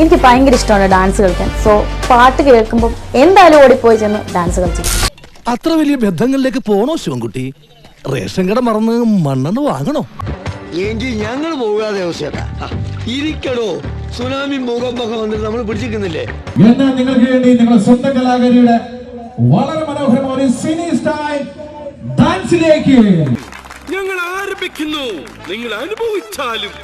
എനിക്ക് ഭയങ്കര ഇഷ്ടമാണ് ഡാൻസ് കളിക്കാൻ. സോ പാട്ട് കേൾക്കുമ്പോൾ എന്തായാലും ഓടിപ്പോയി ചെന്ന് ഡാൻസ് കളിച്ചു. അത്ര വലിയ ബന്ധങ്ങളിലേക്ക് പോണോ ശിവൻകുട്ടി? റേഷൻ കട മറന്ന് മണ്ണെന്ന് വാങ്ങണോ? എങ്കിൽ ഞങ്ങൾ പോകാതെ ഇരിക്കടോ. സുനാമി മുഖമൊക്കെ വന്നിട്ട് നമ്മൾ പിടിച്ചിരിക്കുന്നില്ലേ? എന്ന് നിങ്ങൾക്ക് വേണ്ടി നിങ്ങളുടെ സ്വന്തം കലാകാരിയുടെ വളരെ മനോഹരമായ ഒരു സിനി സ്റ്റൈൽ ഡാൻസിലേക്ക് ഞങ്ങൾ ആരംഭിക്കുന്നു. നിങ്ങൾ അനുഭവിച്ചാലും.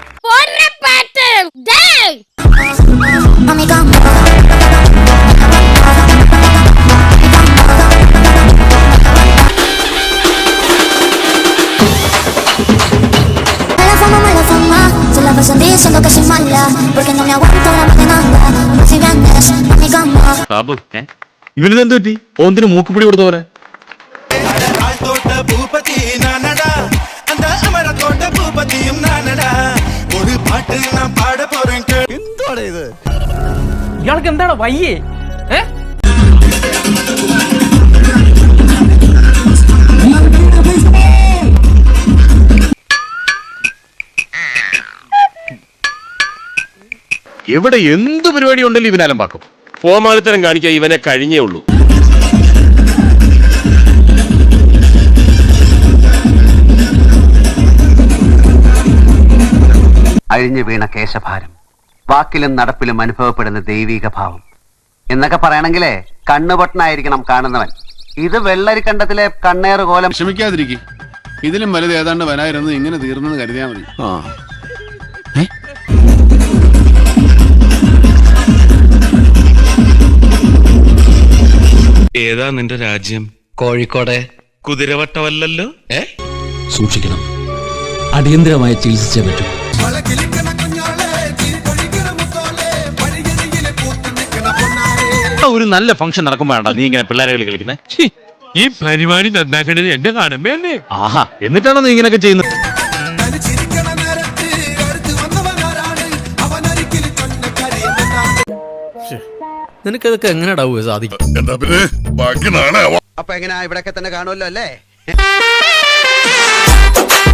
se la pasan diciendo que soy mala, porque no me aguanto la mañana, si vienes a mi cama. Babu ഇവന് എന്ത് പറ്റി ഓന്തിന് മൂക്കുപിടി കൊടുത്ത പോലെ തോട്ട ഭൂപതി നാനടാ அந்த அமர தோட்ட பூபதியும் நானடா ஒரு பாட்டு நான் பாட போறேன் கேளு. എന്താണ് ഇത് ഇയാൾക്ക് എന്താണ് വയ്യേ ഏ എവിടെ എന്ത് പരിപാടി ഉണ്ടെങ്കിലും ഇവനാലം പാക്കും ഫോമാലിത്തരം കാണിക്കാൻ ഇവനെ കഴിഞ്ഞേ ഉള്ളൂ. അഴിഞ്ഞു വീണ കേശഭാരം വാക്കിലും നടപ്പിലും അനുഭവപ്പെടുന്ന ദൈവിക ഭാവം. എന്നൊക്കെ പറയണെങ്കിലേ കണ്ണുപൊട്ടനായിരിക്കണം കാണുന്നവൻ. ഇത് വെള്ളരിക്കണ്ടത്തിലെ കണ്ണേറ് കോലം ക്ഷമിക്കാതിരിക്കും ഇതിലും വലുത് ഏതാണ്ട് വരായിരുന്നു ഇങ്ങനെ തീർന്നെന്ന് കരുതിയാൽ മതി. ഏതാ നിന്റെ രാജ്യം? കോഴിക്കോടെ. കുതിരവട്ടമല്ലല്ലോ? ഏ? സൂക്ഷിക്കണം. അടിയന്തരമായി ചികിത്സിച്ചേ പറ്റൂ. ഒരു നല്ല ഫംഗ്ഷൻ നടക്കുമ്പോഴാണ് നീ ഇങ്ങനെ പിള്ളേരെ കളി കളിക്കുന്നത് ഈ പരിപാടി നന്നാക്കേണ്ടത് എന്റെ കാണുമ്പേ ആഹാ എന്നിട്ടാണോ നീ ഇങ്ങനെയൊക്കെ ചെയ്യുന്നത്? നിനക്കതൊക്കെ എങ്ങനെയാ സാധിക്കും ബാക്കി നാളെ അപ്പൊ എങ്ങനെയാ ഇവിടെയൊക്കെ തന്നെ കാണുമല്ലോ അല്ലേ?